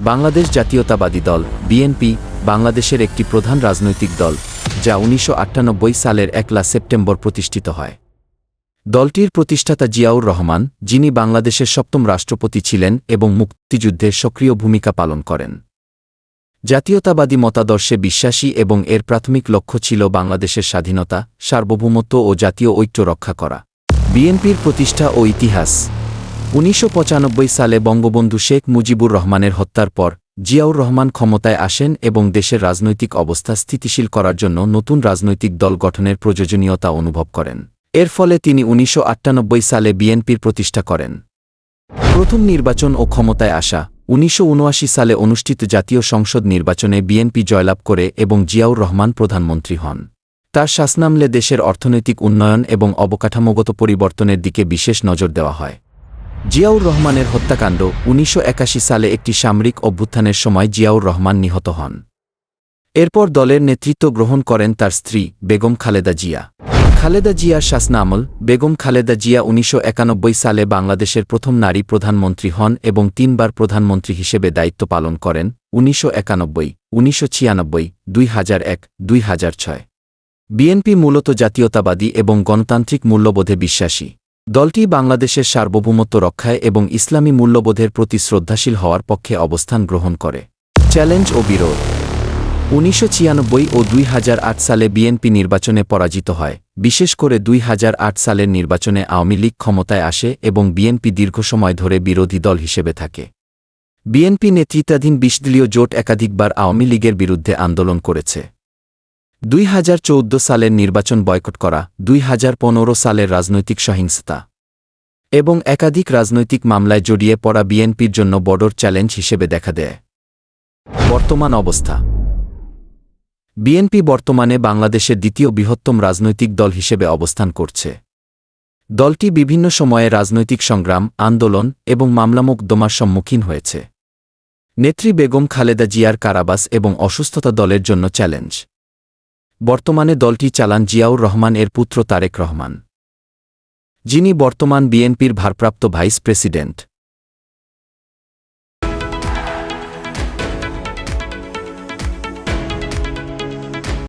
বাংলাদেশ জাতীয়তাবাদী দল, বিএনপি, বাংলাদেশের একটি প্রধান রাজনৈতিক দল, যা উনিশশো আটানব্বই সালের একলা সেপ্টেম্বর প্রতিষ্ঠিত হয়। দলটির প্রতিষ্ঠাতা জিয়াউর রহমান, যিনি বাংলাদেশের সপ্তম রাষ্ট্রপতি ছিলেন এবং মুক্তিযুদ্ধে সক্রিয় ভূমিকা পালন করেন। জাতীয়তাবাদী মতাদর্শে বিশ্বাসী এবং এর প্রাথমিক লক্ষ্য ছিল বাংলাদেশের স্বাধীনতা, সার্বভৌমত্ব ও জাতীয় ঐক্য রক্ষা করা। বিএনপির প্রতিষ্ঠা ও ইতিহাস উনিশশো পঁচানব্বই সালে বঙ্গবন্ধু শেখ মুজিবুর রহমানের হত্যার পর, জিয়াউর রহমান ক্ষমতায় আসেন এবং দেশের রাজনৈতিক অবস্থা স্থিতিশীল করার জন্য নতুন রাজনৈতিক দল গঠনের প্রয়োজনীয়তা অনুভব করেন। এর ফলে তিনি উনিশশো আটানব্বই সালে বিএনপির প্রতিষ্ঠা করেন। প্রথম নির্বাচন ও ক্ষমতায় আসা, উনিশশো উনআশি সালে অনুষ্ঠিত জাতীয় সংসদ নির্বাচনে বিএনপি জয়লাভ করে এবং জিয়াউর রহমান প্রধানমন্ত্রী হন। তার শাসনামলে দেশের অর্থনৈতিক উন্নয়ন এবং অবকাঠামোগত পরিবর্তনের দিকে বিশেষ নজর দেওয়া হয়। জিয়াউর রহমানের হত্যাকাণ্ড উনিশশো একাশি সালে একটি সামরিক অভ্যুত্থানের সময় জিয়াউর রহমান নিহত হন। এরপর দলের নেতৃত্ব গ্রহণ করেন তার স্ত্রী, বেগম খালেদা জিয়া। খালেদা জিয়ার শাসনামল বেগম খালেদা জিয়া উনিশশো একানব্বই সালে বাংলাদেশের প্রথম নারী প্রধানমন্ত্রী হন এবং তিনবার প্রধানমন্ত্রী হিসেবে দায়িত্ব পালন করেন, উনিশশো একানব্বই, উনিশশো ছিয়ানব্বই, দুই হাজার এক, দুই হাজার ছয়। বিএনপি মূলত জাতীয়তাবাদী এবং গণতান্ত্রিক মূল্যবোধে বিশ্বাসী। দলটি বাংলাদেশের সার্বভৌমত্ব রক্ষায় এবং ইসলামী মূল্যবোধের প্রতি শ্রদ্ধাশীল হওয়ার পক্ষে অবস্থান গ্রহণ করে। চ্যালেঞ্জ ও বিরোধ। উনিশশো ছিয়ানব্বই ও দুই হাজার আট সালে বিএনপি নির্বাচনে পরাজিত হয়, বিশেষ করে দুই হাজার আট সালের নির্বাচনে আওয়ামী লীগ ক্ষমতায় আসে এবং বিএনপি দীর্ঘ সময় ধরে বিরোধী দল হিসেবে থাকে। বিএনপি নেতৃত্বাধীন বিশদলীয় জোট একাধিকবার আওয়ামী লীগের বিরুদ্ধে আন্দোলন করেছে। দুই হাজার চৌদ্দ সালের নির্বাচন বয়কট করা, দুই হাজার পনেরো সালের রাজনৈতিক সহিংসতা। এবং একাধিক রাজনৈতিক মামলায় জড়িয়ে পড়া বিএনপির জন্য বড়র চ্যালেঞ্জ হিসেবে দেখা দেয়। বর্তমান অবস্থা। বিএনপি বর্তমানে বাংলাদেশের দ্বিতীয় বৃহত্তম রাজনৈতিক দল হিসেবে অবস্থান করছে। দলটি বিভিন্ন সময়ে রাজনৈতিক সংগ্রাম, আন্দোলন এবং মামলামুকদমার সম্মুখীন হয়েছে। নেত্রী বেগম খালেদা জিয়ার কারাবাস এবং অসুস্থতা দলের জন্য চ্যালেঞ্জ। বর্তমানে দলটি চালান জিয়াউর রহমান এর পুত্র তারেক রহমান। যিনি বর্তমান বিএনপির ভারপ্রাপ্ত ভাইস প্রেসিডেন্ট।